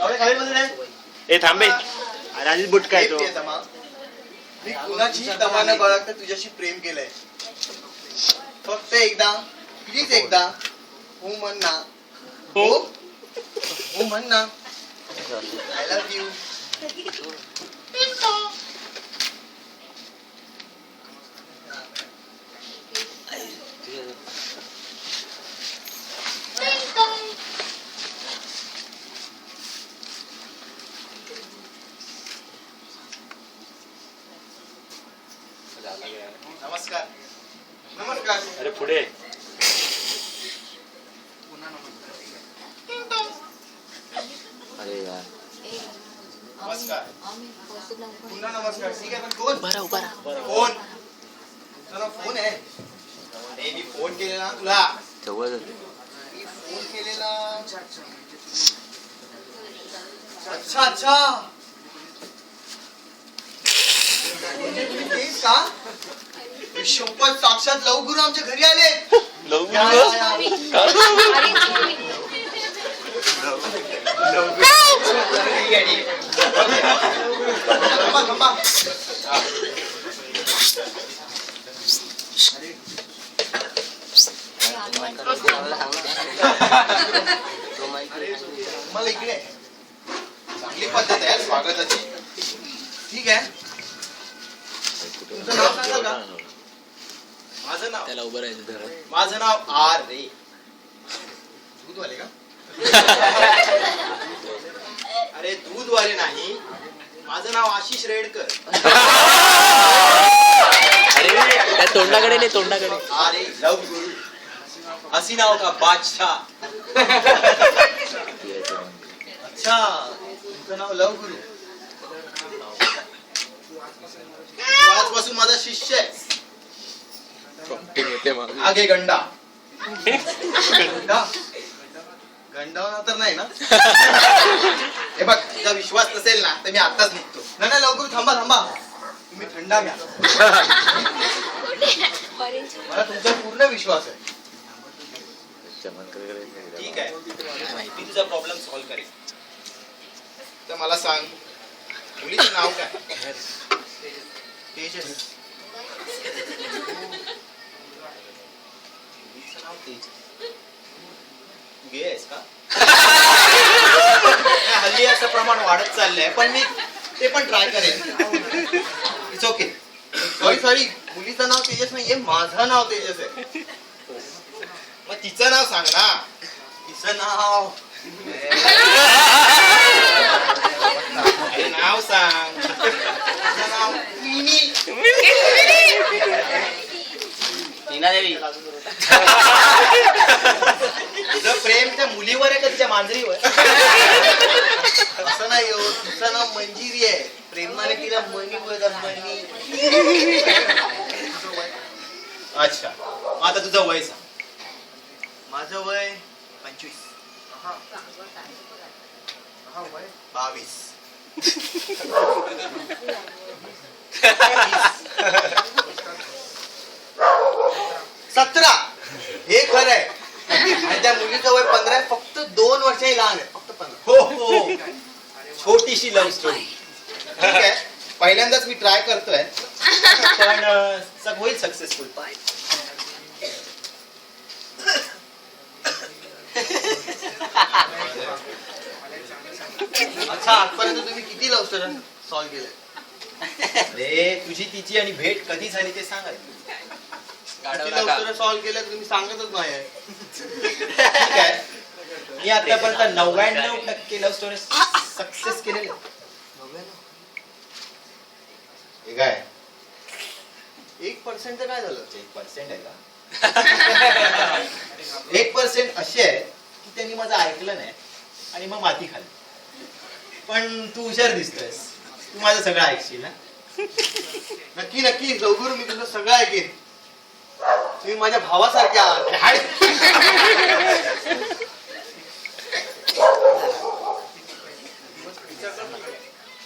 एवढे खाली मध्ये नाही? ए थांबे आधीच बुटका येतो प्रिय तमा. मी कुणाची तमा न बाळगता तुझ्याशी प्रेम केलंय. फक्त एकदा प्लीज एकदा हो म्हण ना. हो? हो म्हण ना. आय लव्ह यू नमस्कार. नमस्कार. अरे पुढे. अरे यार. नमस्कार. नमस्कार पुन्हा नमस्कार. ठीक आहे पण कोण? बरा उभा राहा. फोन तुझा फोन आहे. अरे मी फोन केलेला तुला. जवळ मी फोन केलेला. अच्छा अच्छा तुम्ही तेच का शपथ साक्षात लवगुरु आमच्या घरी आले या, या, या. थांबा, थांबा. मला इकडे नाव राहायचं जरा माझं नाव आर. रे दूधवाले का? अरे दूधवाले नाही. माझं नाव आशिष रेडकर. अरे त्या तोंडाकडे नाही तोंडाकडे. अरे लव गुरु. हसीनाओं का बादशाह? अच्छा तुमचं नाव लव गुरु. आजपासून माझा शिष्य आहे. आगे गंडा. गंडा. तर नाही ना? हे बघ तुझा विश्वास नसेल ना तर मी आताच निघतो. नाही नाही लवकर थांबा थांबा. तुम्ही थंडा घ्या मला तुमचा पूर्ण विश्वास आहे. ठीक आहे. मी तुझा प्रॉब्लेम सॉल्व्ह करेन तर मला सांग मुलीचं नाव काय? तेजस मुलीचं नाव तेजस तू गे आहेस का? हल्ली असं प्रमाण वाढत चाललंय पण मी ते पण ट्राय करेन. इट्स ओके सॉरी सॉरी मुलीचं नाव तेजस नाहीये माझं नाव तेजस आहे. मग तिचं नाव सांग ना. तिचं नाव. नाव सांग. तिचं नाव मिनी. टीना देवी तुझं प्रेम त्या मुलीवर आहे का तिच्या मांजरीवर? असं नाही हो तिचं नाव मंजिरी आहे. प्रेमाने तिला मनी बोलतात मनी अच्छा. मग आता तुझं वय सांग. माझं वय पंचवीस. बावीस सतरा हे खरं आहे आणि त्या मुलीचं वय पंधरा फक्त दोन वर्षांनी लहान आहे फक्त पंधरा. हो हो. छोटीशी लव्ह स्टोरी ठीक आहे. पहिल्यांदाच मी ट्राय करतोय. पण सग होईल सक्सेसफुल अच्छा आजपर्यंत तुम्ही किती लव्ह स्टोरी सॉल्व्ह केले? अरे तुझी तिची आणि भेट कधी झाली ते सांगा सॉल्व्ह केल्या तुम्ही सांगतच नाही आहे. ठीक आहे. मी आतापर्यंत नव्याण्णव टक्के लव्ह स्टोरी सक्सेस केलेले हे काय? एक पर्सेंट काय झालं? एक पर्सेंट आहे का? एक पर्सेंट अशी आहे की त्यांनी माझं ऐकलं नाही आणि मग माती खाल्ली पण तू हुशार दिसतोयस. तू माझं सगळं ऐकशील ना? नक्की नक्की. लवकर मी तुझं सगळं ऐकेन. तुम्ही माझ्या भावासारखे आहात.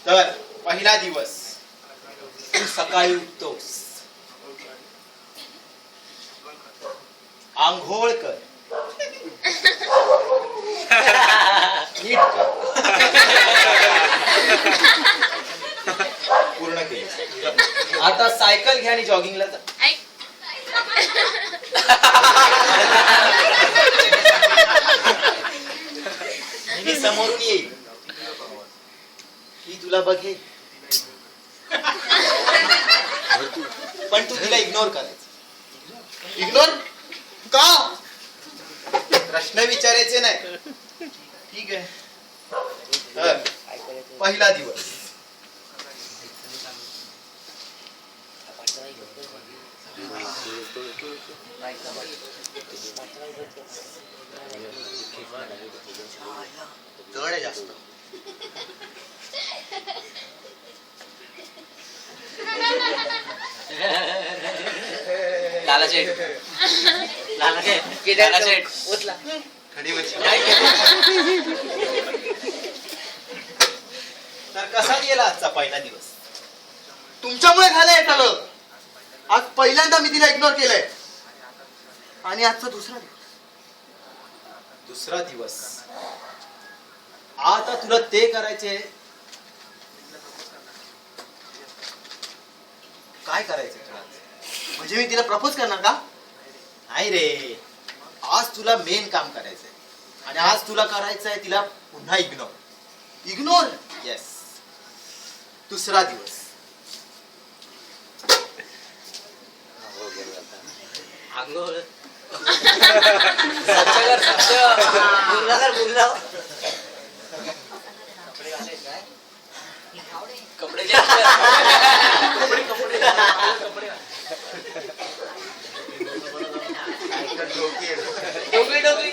तर पहिला दिवस. तू सकाळी उठतोस. आंघोळ कर. नीट कर. पूर्ण केली. आता सायकल घ्या आणि जॉगिंगला जा. मी समोरून येईल ही तुला बघेल पण तू तिला इग्नोर करायचं इग्नोर का प्रश्न विचारायचे नाही ठीक आहे हं. पहिला दिवस जड आहे जास्त. लाला शेठ लाला शेठ लाला शेठ खडीवरची तर कसा गेला आजचा पहिला दिवस? तुमच्यामुळे झालंय सगळं. आज पहिल्यांदा मी तिला इग्नोर केलंय. आणि आजचा दुसरा दिवस. दुसरा दिवस. आता तुला ते करायचे काय करायचं तुला? म्हणजे मी तिला प्रपोज करणार का? नाही रे. आज तुला मेन काम करायचंय. आणि आज तुला करायचंय तिला पुन्हा इग्नोर इग्नोर येस दुसरा दिवस. आंघोळ. स्वच्छ कर स्वच्छ मुलगा कर कपडे कपडे कपडे. डोकरी डोकरी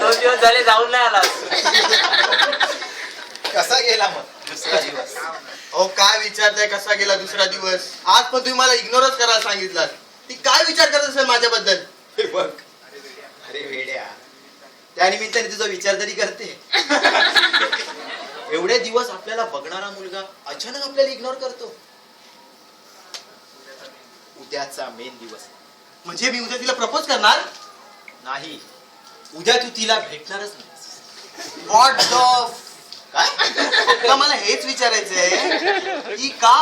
दोन दिवस झाले जाऊन नाही आला कसा गेला मग? दुसरा दिवस. अहो काय विचारताय कसा गेला दुसरा दिवस? आज पण तुम्ही मला इग्नोरच करायला सांगितलं ती काय विचार करत असेल माझ्याबद्दल? हे बघ. अरे वेड्या. त्या निमित्ताने तुझा विचार तरी करते. एवढे दिवस आपल्याला बघणारा मुलगा अचानक आपल्याला इग्नोर करतो. उद्याचा मेन दिवस. म्हणजे मी उद्या तिला प्रपोज करणार? नाही. उद्या तू तिला भेटणारच नाही. वॉट द काय? फक्त मला हेच विचारायचंय? की का?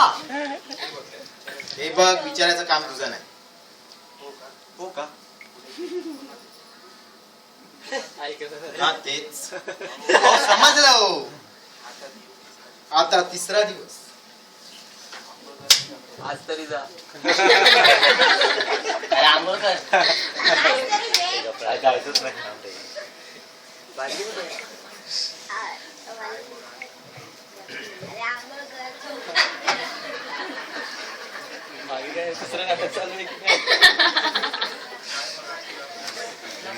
हे बघ विचारायचं काम तुझं नाही. हो का? हा तेच. अहो, समजलं हो. आता तिसरा दिवस. आज तरी जा. अरे आंघोळ कर. मागे काय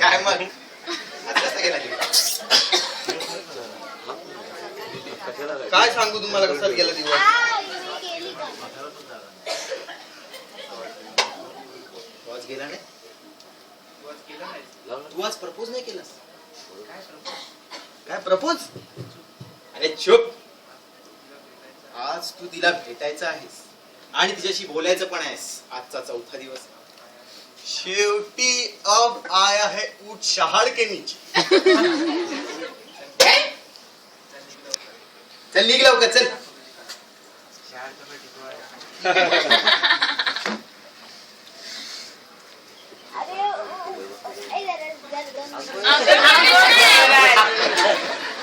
काय? मग? काय सांगू तुम्हाला कसा गेला दिवस गेला नाही तू आज प्रपोज नाही केलास काय प्रपोज अरे चुप. आज तू तिला भेटायचं आहेस आणि तिच्याशी बोलायचं पण आहेस. आजचा चौथा दिवस. शेवटी अब आया है ऊट शहाड़ के नीचे. चल निघ लवकर चल.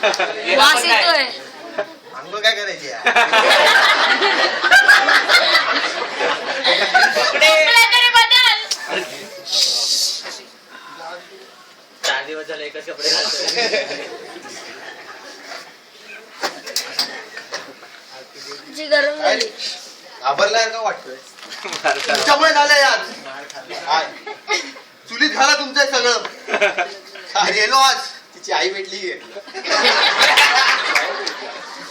我要先对。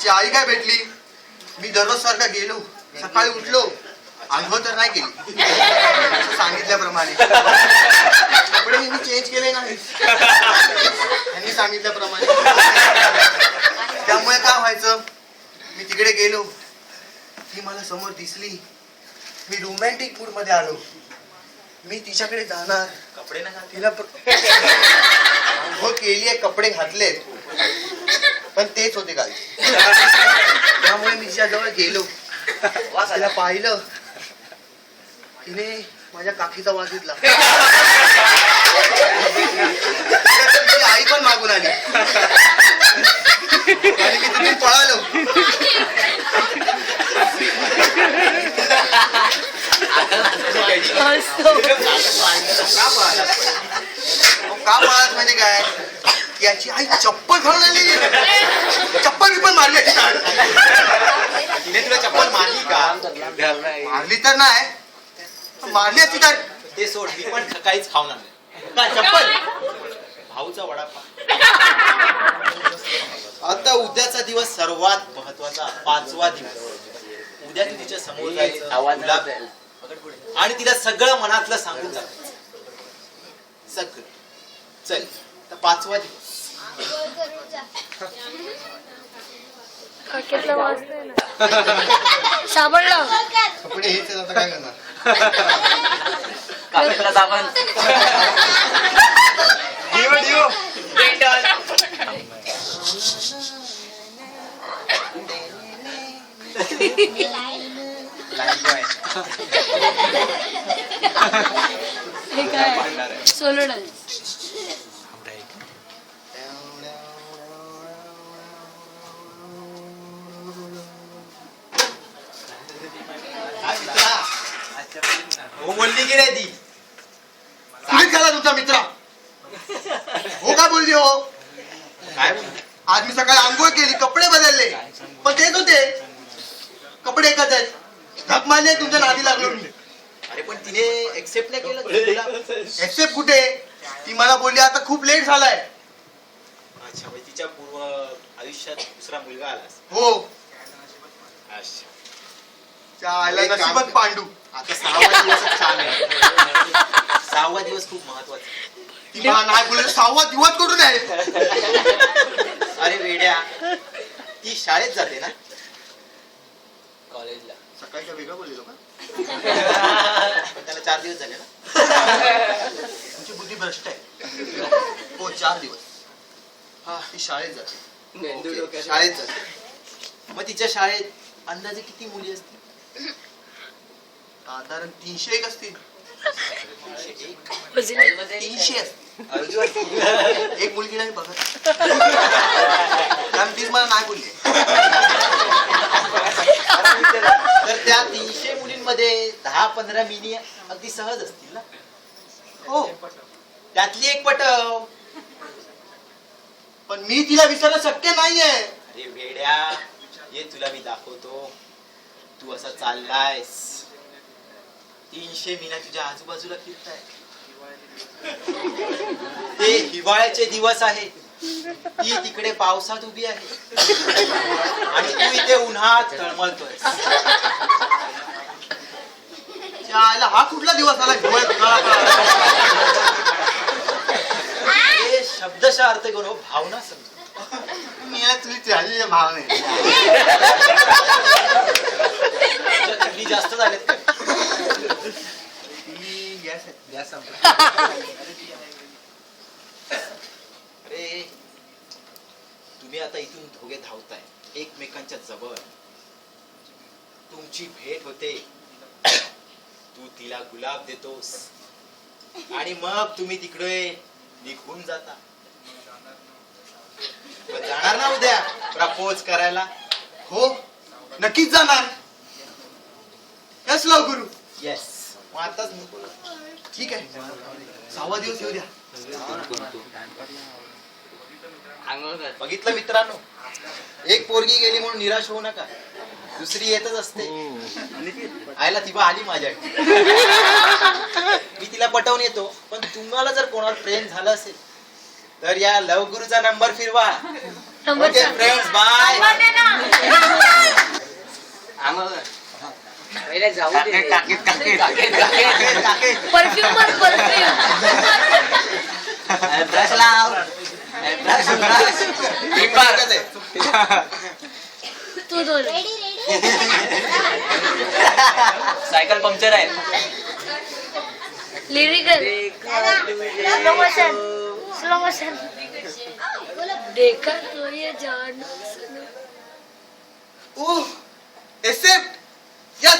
तिची आई काय भेटली? मी दररोज सारखा गेलो. सकाळी उठलो. आंघोळ तर नाही केली. सांगितल्याप्रमाणे. कपडे मी चेंज केले नाही. त्यांनी सांगितल्याप्रमाणे. त्यामुळे काय व्हायचं? मी तिकडे गेलो. ती मला समोर दिसली. मी रोमॅन्टिक मूडमध्ये आलो. मी तिच्याकडे जाणार. कपडे ना घाल तिला केली आहे कपडे घातलेत. पण तेच होते. त्यामुळे मी तिच्या जवळ गेलो तिला पाहिलं. तिने माझ्या काकीचा वास घेतला. आई पण मागून आली. आणि मी तिथून पळालो. का पळाला? का पळाला म्हणजे काय? याची आई चप्पल घालून आली तिने तुला चप्पल मारली का? मारली तर नाही. मारली असती तर. ते सोड मी पण काहीच खावणार नाही. का चप्पल? भाऊचा वडापाव. आता उद्याचा दिवस सर्वात महत्त्वाचा पाचवा दिवस. उद्या तू तिच्या समोर जायचं. आणि तिला सगळं मनातलं सांगून जायचं सगळं चल. तर पाचवा दिवस. काकेतला वाजतोय ना. साबण लाव कपडे हेच आहेत, आता काय करणार? कागदला दाबण हे काय? सोलो डान्स बोलली की नाही ती? तुम्हीच झाला तुमचा मित्र? हो का बोलली हो? काय बोलली? आज मी सकाळी आंघोळ केली कपडे बदलले. पण तेच होते. कपडे एकच आहेत. धक मारली तुमच्या नादी लागलो मी. अरे पण तिने एक्सेप्ट नाही केलं एक्सेप्ट कुठे? ती मला बोलली आता खूप लेट झालाय. अच्छा म्हणजे तिच्या पूर्व आयुष्यात दुसरा मुलगा आलास हो. अच्छा. पांडू. आता सहावा दिवसच छान आहे. सहावा दिवस खूप महत्त्वाचा आहे. ती मला नाही बोलली सहावा दिवस कुठून आहे? अरे वेड्या ती शाळेत जाते ना? कॉलेजला. सकाळी काय वेगळं बोललेलो का पण त्याला चार दिवस झाले ना? तुमची बुद्धी भ्रष्ट आहे. हो चार दिवस. हा. ती शाळेत जाते. मेंदू ओके, डोक्यात शाळेत जाते. मग तिच्या शाळेत अंदाजे किती मुली असतील? साधारण तीनशे एक असतील. तीनशे असतील. एक मुलगी नाही बघत. कारण तीच मला नाही बोलली. तर त्या तीनशे मुलींमध्ये दहा पंधरा मिनी अगदी सहज असतील ना? हो. त्यातली एक पटव. पण मी तिला विसरणं शक्य नाहीये. अरे वेड्या ये तुला मी दाखवतो. तू असा चाललायस. तीनशे मीना तुझ्या आजूबाजूला फिरताय ते हिवाळ्याचे दिवस आहे. ती तिकडे पावसात उभी आहे. आणि तू इथे उन्हात तळमळतोय हा कुठला दिवस आला? हिवाळ्यात उन्हाळा हे शब्दशः अर्थ करून हो, भावना समज. तुझी चालली भाव नाही थंडी जास्त झालेत का ती गॅस संपला. अरे तुम्ही आता इथून दोघे धावताय. एकमेकांच्या जवळ. तुमची भेट होते. तू तिला गुलाब देतोस. आणि मग तुम्ही तिकडे निघून जाता. जाणार ना उद्या प्रपोज करायला? हो? नक्कीच जाणार. यस लव गुरु. येस मग आताच. ठीक आहे. सहावा दिवस येऊ द्या. बघितलं मित्रांनो? एक पोरगी गेली म्हणून निराश होऊ नका. दुसरी येतच असते. आयला ती बा आली माझ्या मी तिला पटवून येतो. पण तुम्हाला जर कोणावर प्रेम झालं असेल तर या लव गुरुचा नंबर फिरवा. Number okay friends bye perfume brush लाव. ब्रश ब्रश तू दोन सायकल पंक्चर आहे. Lyrical slow motion slow motion देखा तो ये जानो सुनो। ओह काय?